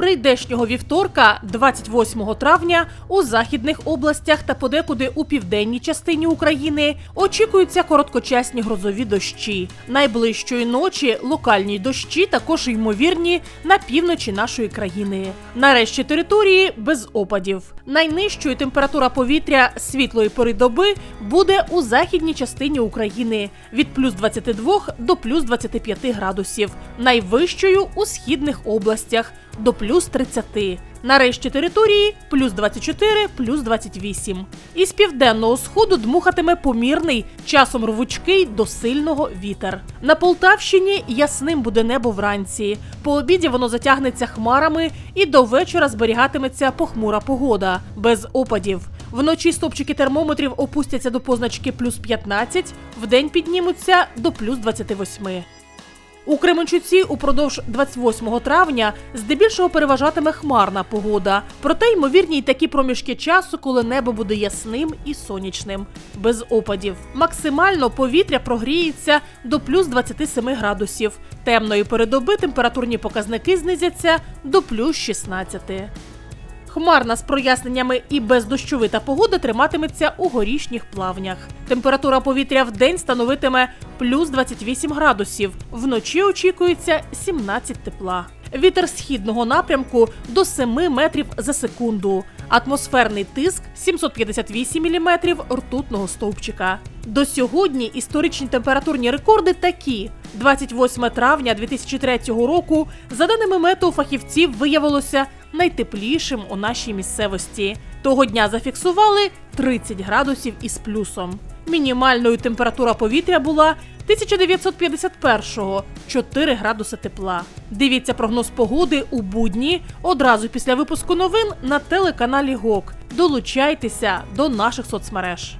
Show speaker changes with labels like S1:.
S1: прийдешнього вівторка, 28 травня, у західних областях та подекуди у південній частині України очікуються короткочасні грозові дощі. Найближчої ночі локальні дощі також ймовірні на півночі нашої країни. Нарешті території без опадів. Найнижчою температура повітря світлої пори доби буде у західній частині України від плюс 22 до плюс 25 градусів, найвищою у східних областях до плюс 30. Нарешті території плюс 24, плюс 28. Із південного сходу дмухатиме помірний, часом рвучкий до сильного вітер. На Полтавщині ясним буде небо вранці. По обіді воно затягнеться хмарами і до вечора зберігатиметься похмура погода, без опадів. Вночі стопчики термометрів опустяться до позначки плюс 15, вдень піднімуться до плюс 28. У Кременчуці упродовж 28 травня здебільшого переважатиме хмарна погода. Проте ймовірні й такі проміжки часу, коли небо буде ясним і сонячним, без опадів. Максимально повітря прогріється до плюс 27 градусів. Темної передоби температурні показники знизяться до плюс 16. Хмарна з проясненнями і бездощовита погода триматиметься у горішніх плавнях. Температура повітря в день становитиме плюс 28 градусів. Вночі очікується 17 тепла. Вітер східного напрямку до 7 метрів за секунду. Атмосферний тиск 758 міліметрів ртутного стовпчика. До сьогодні історичні температурні рекорди такі: 28 травня 2003 року, за даними метеофахівців, виявилося найтеплішим у нашій місцевості. Того дня зафіксували 30 градусів із плюсом. Мінімальною температура повітря була 1951-го 4 градуси тепла. Дивіться прогноз погоди у будні одразу після випуску новин на телеканалі ГОК. Долучайтеся до наших соцмереж.